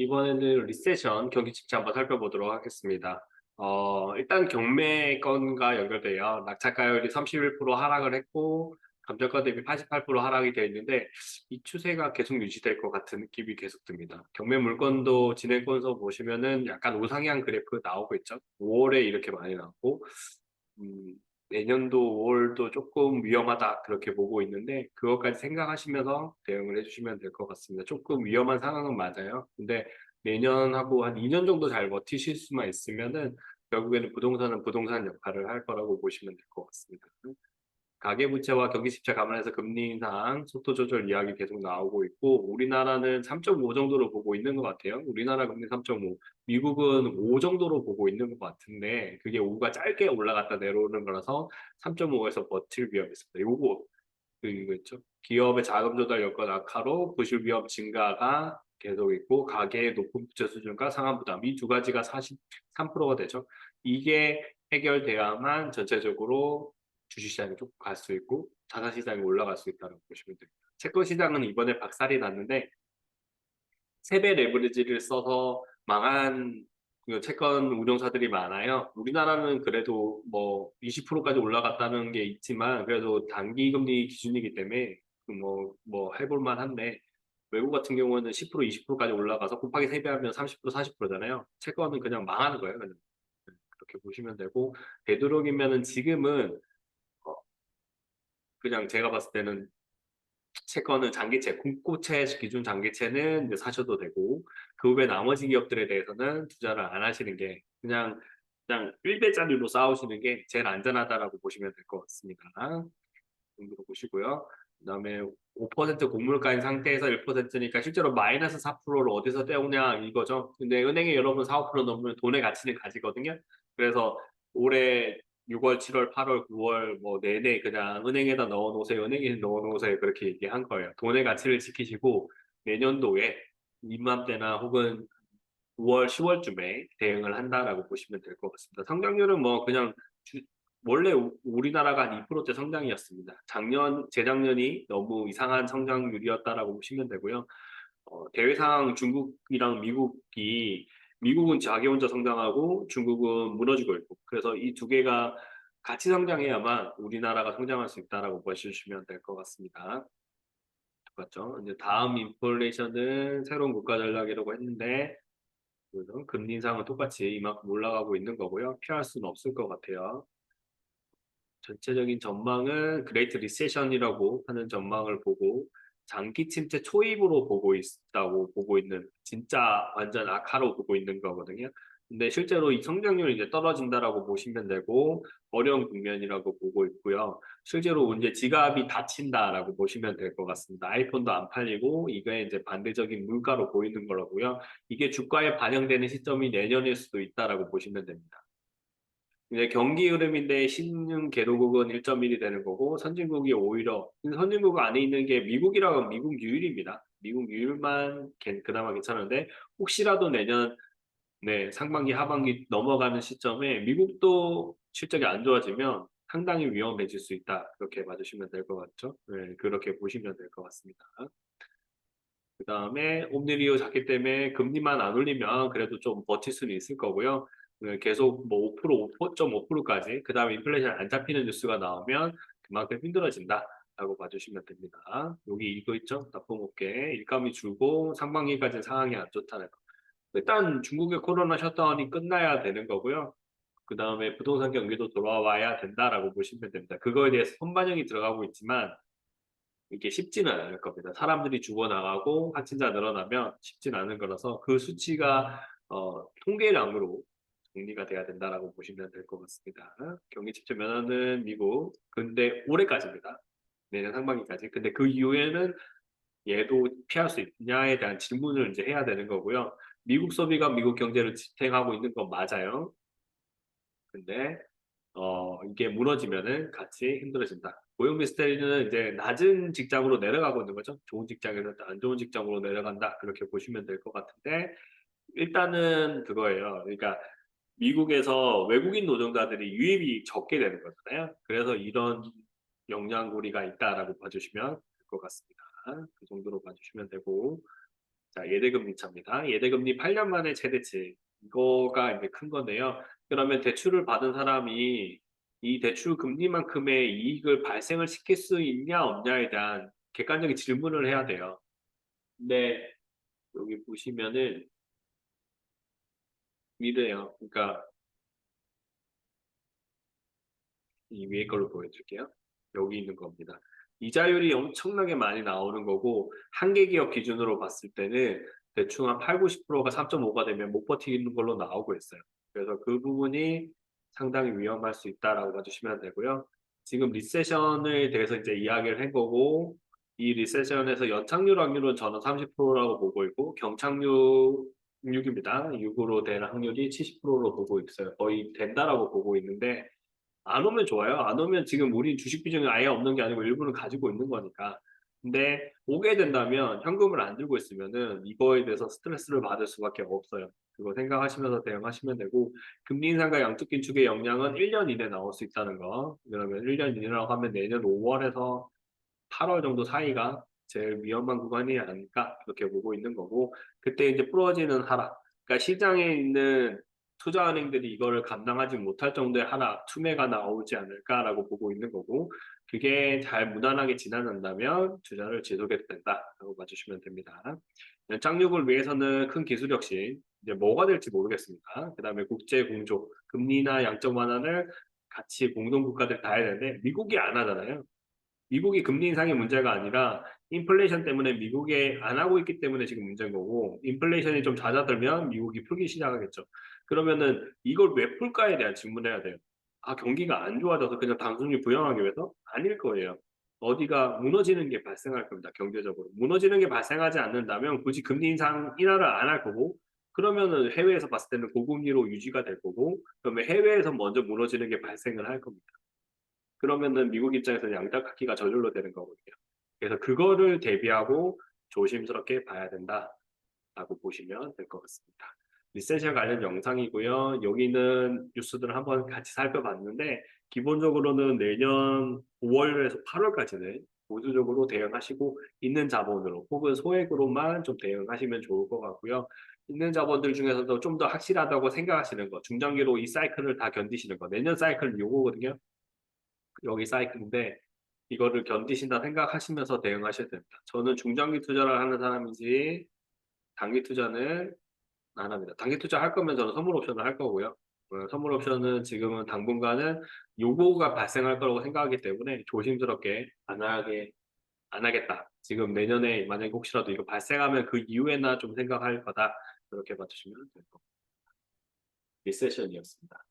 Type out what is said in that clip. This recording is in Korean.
이번에는 리세션 경기 침체 한번 살펴보도록 하겠습니다. 어, 일단 경매 건과 연결돼요. 낙찰가율이 31% 하락을 했고 감정가 대비 88% 하락이 되어 있는데 이 추세가 계속 유지될 것 같은 느낌이 계속 듭니다. 경매 물건도 진행 건서 보시면은 약간 우상향 그래프 나오고 있죠. 5월에 이렇게 많이 나왔고 음, 내년도 5월도 조금 위험하다 그렇게 보고 있는데 그것까지 생각하시면서 대응을 해주시면 될 것 같습니다. 조금 위험한 상황은 맞아요. 근데 내년하고 한 2년 정도 잘 버티실 수만 있으면은 결국에는 부동산은 부동산 역할을 할 거라고 보시면 될 것 같습니다. 가계부채와 경기집체 감안해서 금리 인상, 속도 조절 이야기 계속 나오고 있고 우리나라는 3.5 정도로 보고 있는 것 같아요. 우리나라 금리 3.5, 미국은 5 정도로 보고 있는 것 같은데 그게 5가 짧게 올라갔다 내려오는 거라서 3.5에서 버틸 위험이 있습니다. 요거 그 이거 있죠. 기업의 자금 조달 여건 악화로 부실 위험 증가가 계속 있고 가계의 높은 부채 수준과 상한 부담 이 두 가지가 43%가 되죠. 이게 해결돼야만 전체적으로 주식시장이 조금 갈수 있고 자산시장이 올라갈 수 있다고 보시면 됩니다. 채권 시장은 이번에 박살이 났는데 세배 레버리지를 써서 망한 그 채권 운용사들이 많아요. 우리나라는 그래도 뭐 20%까지 올라갔다는 게 있지만 그래도 단기 금리 기준이기 때문에 뭐뭐 뭐 해볼 만 한데 외국 같은 경우는 10% 20%까지 올라가서 곱하기 3배 하면 30% 40%잖아요. 채권은 그냥 망하는 거예요. 그냥. 그렇게 보시면 되고 되도록이면은 지금은 어, 그냥 제가 봤을 때는 채권은 장기채, 국고채 기준 장기채는 이제 사셔도 되고 그 외 나머지 기업들에 대해서는 투자를 안 하시는 게 그냥 그냥 1배짜리로 싸우시는 게 제일 안전하다라고 보시면 될 것 같습니다. 정도로 보시고요. 그 다음에 5% 곡물가인 상태에서 1%니까 실제로 마이너스 4%를 어디서 떼오냐 이거죠. 근데 은행에 여러분 4, 5% 넘으면 돈의 가치는 가지거든요. 그래서 올해 6월, 7월, 8월, 9월 뭐 내내 그냥 은행에다 넣어놓으세요. 은행에 넣어놓으세요. 그렇게 얘기한 거예요. 돈의 가치를 지키시고 내년도에 이맘때나 혹은 9월, 10월쯤에 대응을 한다라고 보시면 될 것 같습니다. 성장률은 뭐 그냥 주, 원래 우- 우리나라가 한 2%대 성장이었습니다. 작년, 재작년이 너무 이상한 성장률이었다라고 보시면 되고요. 어, 대외상 중국이랑 미국이 미국은 자기 혼자 성장하고 중국은 무너지고 있고 그래서 이 두 개가 같이 성장해야만 우리나라가 성장할 수 있다라고 보시면 될 것 같습니다. 똑같죠? 이제 다음 인플레이션은 새로운 국가 전략이라고 했는데 금리 인상은 똑같이 이만큼 올라가고 있는 거고요. 피할 수는 없을 것 같아요. 전체적인 전망은 그레이트 리세션이라고 하는 전망을 보고 장기 침체 초입으로 보고 있다고 보고 있는 진짜 완전 악화로 보고 있는 거거든요. 근데 실제로 이 성장률이 이제 떨어진다라고 보시면 되고 어려운 국면이라고 보고 있고요. 실제로 이제 지갑이 닫힌다라고 보시면 될 것 같습니다. 아이폰도 안 팔리고 이게 이제 반대적인 물가로 보이는 거라고요. 이게 주가에 반영되는 시점이 내년일 수도 있다라고 보시면 됩니다. 이제 경기 흐름인데 신흥 개도국은 1.1이 되는 거고 선진국이 오히려 선진국 안에 있는 게 미국이라고 하면 미국 유일입니다. 미국 유일만 괜- 그나마 괜찮은데 혹시라도 내년 네, 상반기 하반기 넘어가는 시점에 미국도 실적이 안 좋아지면 상당히 위험해질 수 있다. 그렇게 봐주시면 될 것 같죠? 네, 그렇게 보시면 될 것 같습니다. 그 다음에 옴니리오 작기 때문에 금리만 안 올리면 그래도 좀 버틸 수는 있을 거고요. 네, 계속 뭐 5%, 5.5%까지 그 다음에 인플레이션 안 잡히는 뉴스가 나오면 그만큼 힘들어진다. 라고 봐주시면 됩니다. 여기 이거 있죠? 납품업계 일감이 줄고 상반기까지 상황이 안 좋다는 거. 일단 중국의 코로나 셧다운이 끝나야 되는 거고요. 그 다음에 부동산 경기도 돌아와야 된다라고 보시면 됩니다. 그거에 대해서 선반영이 들어가고 있지만 이게 쉽지는 않을 겁니다. 사람들이 죽어나가고 확진자 늘어나면 쉽진 않은 거라서 그 수치가 어, 통계량으로 정리가 돼야 된다라고 보시면 될 것 같습니다. 경기 직접 면허는 미국, 근데 올해까지입니다. 내년 상반기까지. 근데 그 이후에는 얘도 피할 수 있냐에 대한 질문을 이제 해야 되는 거고요. 미국 소비가 미국 경제를 지탱하고 있는 건 맞아요. 근데 어 이게 무너지면은 같이 힘들어진다. 고용 미스테리는 이제 낮은 직장으로 내려가고 있는 거죠. 좋은 직장에서 안 좋은 직장으로 내려간다. 그렇게 보시면 될 것 같은데 일단은 그거예요. 그러니까 미국에서 외국인 노동자들이 유입이 적게 되는 거잖아요. 그래서 이런 영향고리가 있다라고 봐주시면 될 것 같습니다. 그 정도로 봐주시면 되고 자, 예대금리 차입니다. 예대금리 8년 만에 최대치. 이거가 이제 큰 건데요. 그러면 대출을 받은 사람이 이 대출 금리만큼의 이익을 발생을 시킬 수 있냐 없냐에 대한 객관적인 질문을 해야 돼요. 근데 여기 보시면은 이래요. 그러니까 이 위에 걸로 보여줄게요. 여기 있는 겁니다. 이자율이 엄청나게 많이 나오는 거고 한계 기업 기준으로 봤을 때는 대충 한 8, 90%가 3.5가 되면 못 버티는 걸로 나오고 있어요. 그래서 그 부분이 상당히 위험할 수 있다라고 봐주시면 되고요. 지금 리세션에 대해서 이제 이야기를 한 거고 이 리세션에서 연착률 확률은 저는 30%라고 보고 있고 경착률 6입니다. 6으로 될 확률이 70%로 보고 있어요. 거의 된다라고 보고 있는데 안 오면 좋아요. 안 오면 지금 우리 주식 비중이 아예 없는 게 아니고 일부는 가지고 있는 거니까. 근데 오게 된다면 현금을 안 들고 있으면은 이거에 대해서 스트레스를 받을 수밖에 없어요. 그거 생각하시면서 대응하시면 되고 금리 인상과 양적 긴축의 영향은 1년 이내 나올 수 있다는 거. 그러면 1년 이내라고 하면 내년 5월에서 8월 정도 사이가 제일 위험한 구간이 아닐까 이렇게 보고 있는 거고 그때 이제 부러지는 하락. 그러니까 시장에 있는 투자은행들이 이거를 감당하지 못할 정도의 하락, 투매가 나오지 않을까라고 보고 있는 거고 그게 잘 무난하게 지나간다면 투자를 지속해도 된다라고 봐주시면 됩니다. 연착륙을 위해서는 큰 기술 혁신, 이제 뭐가 될지 모르겠습니다. 그 다음에 국제 공조, 금리나 양적 완화를 같이 공동 국가들 다 해야 되는데 미국이 안 하잖아요. 미국이 금리 인상의 문제가 아니라 인플레이션 때문에 미국이 안 하고 있기 때문에 지금 문제인 거고 인플레이션이 좀 잦아들면 미국이 풀기 시작하겠죠. 그러면은 이걸 왜 풀까에 대한 질문을 해야 돼요. 아 경기가 안 좋아져서 그냥 단순히 부양하기 위해서 아닐 거예요. 어디가 무너지는 게 발생할 겁니다. 경제적으로 무너지는 게 발생하지 않는다면 굳이 금리 인상 인하를 안 할 거고 그러면은 해외에서 봤을 때는 고금리로 유지가 될 거고 그러면 해외에서 먼저 무너지는 게 발생을 할 겁니다. 그러면은 미국 입장에서는 양다깎기가 저절로 되는 거거든요. 그래서 그거를 대비하고 조심스럽게 봐야 된다라고 보시면 될 것 같습니다. 리세션 관련 영상이고요. 여기는 뉴스들을 한번 같이 살펴봤는데 기본적으로는 내년 5월에서 8월까지는 보수적으로 대응하시고 있는 자본으로 혹은 소액으로만 좀 대응하시면 좋을 것 같고요. 있는 자본들 중에서도 좀 더 확실하다고 생각하시는 거, 중장기로 이 사이클을 다 견디시는 거, 내년 사이클은 요거거든요. 여기 사이클인데 이거를 견디신다 생각하시면서 대응하셔야 됩니다. 저는 중장기 투자를 하는 사람이지 단기 투자는 안 합니다. 단기 투자 할 거면 저는 선물 옵션을 할 거고요. 어, 선물 옵션은 지금은 당분간은 요거가 발생할 거라고 생각하기 때문에 조심스럽게 안 하게 안 하겠다. 지금 내년에 만약에 혹시라도 이거 발생하면 그 이후에나 좀 생각할 거다. 그렇게 봐주시면 될 겁니다. 리세션이었습니다.